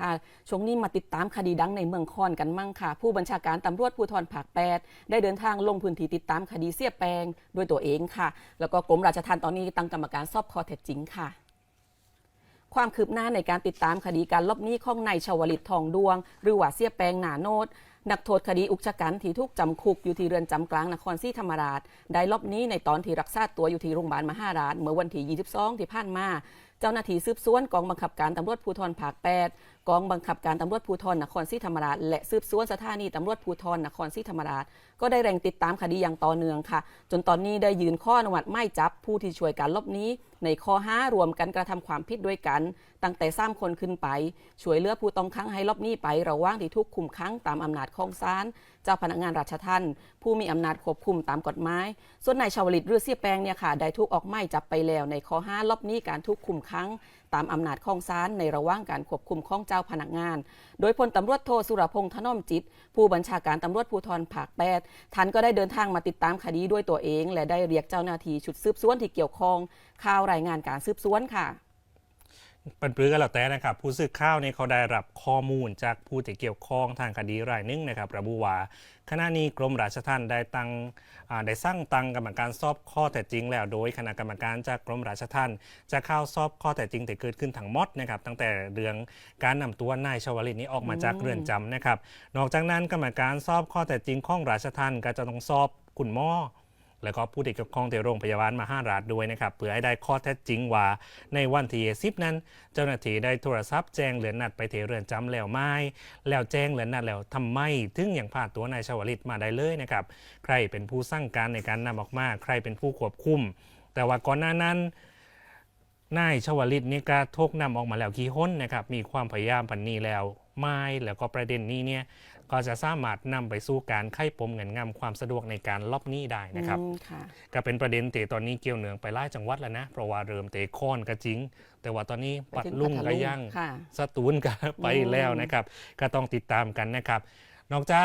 ค่ะช่วงนี้มาติดตามคดีดังในเมืองคอนกันมั่งค่ะ ผู้บัญชาการตำรวจภูธรภาค8ได้เดินทางลงพื้นที่ติดตามคดีเสียแปงด้วยตัวเองค่ะ แล้วก็กรมราชทัณฑ์ตอนนี้ตั้งกรรมการสอบข้อเท็จจริงค่ะความคืบหน้าในการติดตามคดีการลบหนี้ของนายชาวลิตทองดวง หรือว่าเสียแปงหนาโนด นักโทษคดีอุกชะกันที่ถูกจำคุกอยู่ที่เรือนจำกลางนครศรีธรรมราช ได้ลบนี้ในตอนที่รักษาตัวอยู่ที่โรงพยาบาลมหาราชเมื่อวันที่22ที่ผ่านมาเจ้าหน้าที่สืบสวนกองบังคับการตำรวจภูธรภาค8กองบังคับการตำรวจภูธรนครศรีธรรมราช และสืบสวนสถานีตำรวจภูธรนครศรีธรรมราช ก็ได้เร่งติดตามคดีอย่างต่อเนื่องค่ะ จนตอนนี้ได้ยืนข้ออนุมัติไม่จับผู้ที่ช่วยการลบนี้ ในข้อห้ารวมกันกระทำความผิดด้วยกัน ตั้งแต่สามคนขึ้นไป ช่วยเหลือผู้ต้องขังให้ลบหนี้ไประว่างที่ทุกคุมขังตามอำนาจของศาลเจ้าพนักงานราชทัณฑ์ผู้มีอำนาจควบคุมตามกฎหมาย ส่วนนายชาวลิตหรือเสียแปงเนี่ยค่ะได้ถูกออกหมายจับไปแล้ว ในข้อห้าลบหนี้การทุกคุมขังตามอำนาจของศาลในระหว่างการควบคุมของเจ้าพนักงาน โดยพลตำรวจโทสุรพงษ์ถนอมจิต ผู้บัญชาการตำรวจภูธรภาค8ท่านก็ได้เดินทางมาติดตามคดีด้วยตัวเอง และได้เรียกเจ้าหน้าที่ชุดสืบสวนที่เกี่ยวข้องข่าวรายงานการสืบสวนค่ะ เป็นปรือกันแล้วแต่นะครับ ผู้สื่อข่าวเนี่ยเขาได้รับข้อมูลจากผู้ที่เกี่ยวข้องทางคดีรายหนึงนะครับ ระบุว่าขณะนี้กรมราชทัณฑ์ได้ตั้งอ่าได้สร้างตั้งกรรมการสอบข้อเท็จจริงแล้วโดยคณะกรรมการจากกรมราชทัณฑ์จะเข้าสอบข้อเท็จจริงที่เกิดขึ้นทั้งหมดนะครับ ตั้งแต่เรื่องการนำตัวนายชวลิตนี้ออกมาจากเรือนจำนะครับ นอกจากนั้นกรรมการสอบข้อเท็จจริงของราชทัณฑ์ก็จะต้องสอบคุณหมอ แล้วก็ผู้ที่เกี่ยวข้องที่โรงพยาบาลมาห้าราชด้วยนะครับเพื่อให้ได้ข้อเท็จจริงว่าในวันที่สิบนั้น เจ้าหน้าที่ได้โทรศัพท์แจ้งเหลือนัดไปเทเรือนจำแล้วไม่ แล้วแจ้งเหลือนัดแล้วทำไมถึงยังพาตัวนายชวลิตมาได้เลยนะครับใครเป็นผู้สั่งการในการนำออกมาใครเป็นผู้ควบคุม แต่ว่าก่อนหน้านั้นนายชวลิตนี่ก็ทกนำออกมาแล้วกี่ห้นนะครับมีความพยายามพันนี้แล้ว ไม่แล้วก็ประเด็นนี้เนี่ยก็จะสามารถนำไปสู่การไข้ปมเงินงำความสะดวกในการลบหนี้ได้นะครับอืมค่ะก็เป็นประเด็นเตะตอนนี้เกี่ยวเนื่องไปไล่จังหวัดแล้วนะเพราะว่าเริ่มเตะค้อนก็จริง แต่ว่าตอนนี้ปัดลุ่งก็ยังค่ะสตูลก็ไปแล้วนะครับ ก็ต้องติดตามกันนะครับ นอกจาก